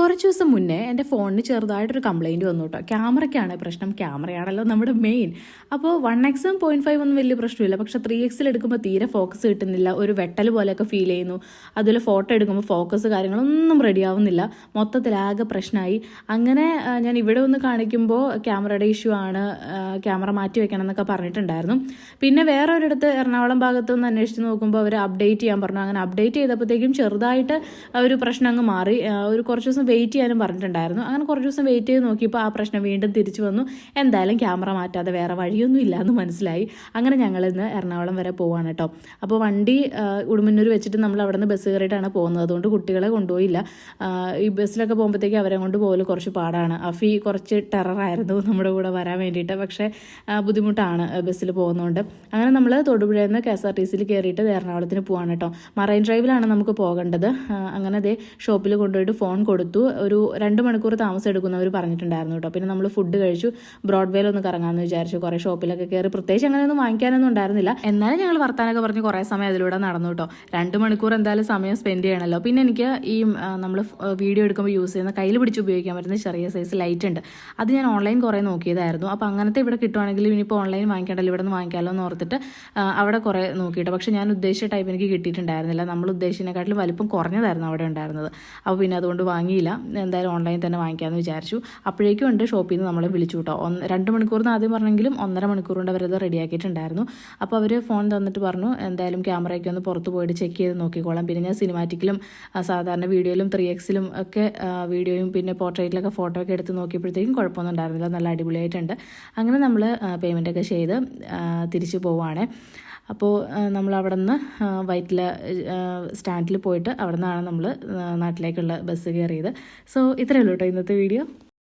കുറച്ച് ദിവസം മുന്നേ എന്റെ ഫോണിന് ചെറുതായിട്ടൊരു കംപ്ലയിന്റ് വന്നു കേട്ടോ ക്യാമറയ്ക്കാണ് പ്രശ്നം. ക്യാമറയാണല്ലോ നമ്മുടെ മെയിൻ അപ്പോൾ വൺ എക്സും പോയിന്റ് ഫൈവ് ഒന്നും വലിയ പ്രശ്നമില്ല. പക്ഷേ ത്രീ എക്സിൽ എടുക്കുമ്പോൾ തീരെ ഫോക്കസ് കിട്ടുന്നില്ല. ഒരു വെട്ടൽ പോലെയൊക്കെ ഫീൽ ചെയ്യുന്നു. അതുപോലെ ഫോട്ടോ എടുക്കുമ്പോൾ ഫോക്കസ് കാര്യങ്ങളൊന്നും റെഡി ആവുന്നില്ല. മൊത്തത്തിലാകെ പ്രശ്നമായി. അങ്ങനെ ഞാൻ ഇവിടെ ഒന്ന് കാണിക്കുമ്പോൾ ക്യാമറയുടെ ഇഷ്യൂ ആണ്. ക്യാമറ മാറ്റി വെക്കണം എന്നൊക്കെ പറഞ്ഞിട്ടുണ്ടായിരുന്നു. പിന്നെ വേറെ ഒരിടത്ത് എറണാകുളം ഭാഗത്ത് നിന്ന് അന്വേഷിച്ച് നോക്കുമ്പോൾ അവർ അപ്ഡേറ്റ് ചെയ്യാൻ പറഞ്ഞു. അങ്ങനെ അപ്ഡേറ്റ് ചെയ്തപ്പോഴത്തേക്കും ചെറുതായിട്ട് ഒരു പ്രശ്നം അങ്ങ് മാറി. ഒരു കുറച്ച് ദിവസം വെയിറ്റ് ചെയ്യാനും പറഞ്ഞിട്ടുണ്ടായിരുന്നു. അങ്ങനെ കുറച്ച് ദിവസം വെയിറ്റ് ചെയ്ത് നോക്കിയപ്പോൾ ആ പ്രശ്നം വീണ്ടും തിരിച്ചു വന്നു. എന്തായാലും ക്യാമറ മാറ്റാതെ വേറെ വഴിയൊന്നും ഇല്ല എന്ന് മനസ്സിലായി. അങ്ങനെ ഞങ്ങൾ ഇന്ന് എറണാകുളം വരെ പോവാണ് കേട്ടോ. അപ്പോൾ വണ്ടി ഉടുമന്നൂർ വെച്ചിട്ട് നമ്മൾ അവിടെ നിന്ന് ബസ് കയറിയിട്ടാണ് പോകുന്നത്. അതുകൊണ്ട് കുട്ടികളെ കൊണ്ടുപോയില്ല. ഈ ബസ്സിലൊക്കെ പോകുമ്പോഴത്തേക്ക് അവരെ കൊണ്ട് പോകൽ കുറച്ച് പാടാണ്. അഫി കുറച്ച് ടെററായിരുന്നു നമ്മുടെ കൂടെ വരാൻ വേണ്ടിയിട്ട്. പക്ഷേ ബുദ്ധിമുട്ടാണ് ബസ്സിൽ പോകുന്നതുകൊണ്ട് അങ്ങനെ നമ്മൾ തൊടുപുഴയിൽ നിന്ന് കെ എസ് ആർ ടി സിയിൽ കയറിയിട്ട് എറണാകുളത്തിന് പോവാണ് കേട്ടോ. മറൈൻ ഡ്രൈവിലാണ് നമുക്ക് പോകേണ്ടത്. അങ്ങനെ അതേ ഷോപ്പിൽ കൊണ്ടുപോയിട്ട് ഫോൺ കൊടുത്തു. ഒരു രണ്ട് മണിക്കൂർ താമസം എടുക്കുന്നവർ പറഞ്ഞിട്ടുണ്ടായിരുന്നു കേട്ടോ. പിന്നെ നമ്മൾ ഫുഡ് കഴിച്ചു. ബ്രോഡ്വേയിൽ ഒന്ന് കറങ്ങാമെന്ന് വിചാരിച്ചു. കുറേ ഷോപ്പിലൊക്കെ കയറി പ്രത്യേകിച്ച് അങ്ങനെയൊന്നും വാങ്ങിക്കാനൊന്നും ഉണ്ടായിരുന്നില്ല. എന്നാലും ഞങ്ങൾ വർത്താനൊക്കെ പറഞ്ഞ് കുറേ സമയം അതിലൂടെ നടന്നു കേട്ടോ. രണ്ട് മണിക്കൂർ എന്തായാലും സമയം സ്പെൻഡ് ചെയ്യണമല്ലോ പിന്നെ എനിക്ക് ഈ നമ്മൾ വീഡിയോ എടുക്കുമ്പോൾ യൂസ് ചെയ്യുന്ന കയ്യിൽ പിടിച്ച് ഉപയോഗിക്കാൻ പറ്റുന്ന ചെറിയ സൈസ് ലൈറ്റ് ഉണ്ട്. അത് ഞാൻ ഓൺലൈൻ കുറേ നോക്കിയതായിരുന്നു. അപ്പോൾ അങ്ങനത്തെ ഇവിടെ കിട്ടുവാണെങ്കിൽ ഇനിയിപ്പോൾ ഓൺലൈൻ വാങ്ങിക്കേണ്ടല്ലോ ഇവിടെ നിന്ന് വാങ്ങിക്കാമല്ലോ എന്ന് ഓർത്തിട്ട് അവിടെ കുറേ നോക്കിയിട്ട്. പക്ഷേ ഞാൻ ഉദ്ദേശിച്ച ടൈപ്പ് എനിക്ക് കിട്ടിയിട്ടുണ്ടായിരുന്നില്ല. നമ്മൾ ഉദ്ദേശിച്ചതിനെക്കാട്ടിലും വലിപ്പം കുറഞ്ഞതായിരുന്നു അവിടെ ഉണ്ടായിരുന്നത്. അപ്പോൾ പിന്നെ അതുകൊണ്ട് വാങ്ങിയില്ല എന്തായാലും ഓൺലൈനിൽ തന്നെ വാങ്ങിക്കാമെന്ന് വിചാരിച്ചു. അപ്പോഴേക്കും ഉണ്ട് ഷോപ്പിൽ നിന്ന് നമ്മളെ വിളിച്ചു കേട്ടോ. ഒന്ന് രണ്ട് മണിക്കൂറിന് ആദ്യം പറഞ്ഞെങ്കിലും ഒന്നര മണിക്കൂർ കൊണ്ട് അവരത് റെഡിയാക്കിയിട്ടുണ്ടായിരുന്നു അപ്പോൾ അവർ ഫോൺ തന്നിട്ട് പറഞ്ഞു എന്തായാലും ക്യാമറയ്ക്ക് ഒന്ന് പുറത്ത് പോയിട്ട് ചെക്ക് ചെയ്ത് നോക്കിക്കോളാം. പിന്നെ ഞാൻ സിനിമാറ്റിക്കിലും സാധാരണ വീഡിയോയിലും ത്രീ എക്സിലും ഒക്കെ വീഡിയോയും പിന്നെ പോർട്രേറ്റിലൊക്കെ ഫോട്ടോ ഒക്കെ എടുത്ത് നോക്കിയപ്പോഴത്തേക്കും കുഴപ്പമൊന്നും ഉണ്ടായിരുന്നില്ല. നല്ല അടിപൊളിയായിട്ടുണ്ട്. അങ്ങനെ നമ്മൾ പേയ്മെന്റ് ഒക്കെ ചെയ്ത് തിരിച്ചു പോവുകയാണ് അപ്പോൾ നമ്മൾ അവിടെ നിന്ന് വൈറ്റില സ്റ്റാൻഡിൽ പോയിട്ട് അവിടെ നിന്നാണ് നമ്മൾ നാട്ടിലേക്കുള്ള ബസ് കയറിയത്. സോ ഇത്രയേ ഉള്ളൂ കേട്ടോ ഇന്നത്തെ വീഡിയോ.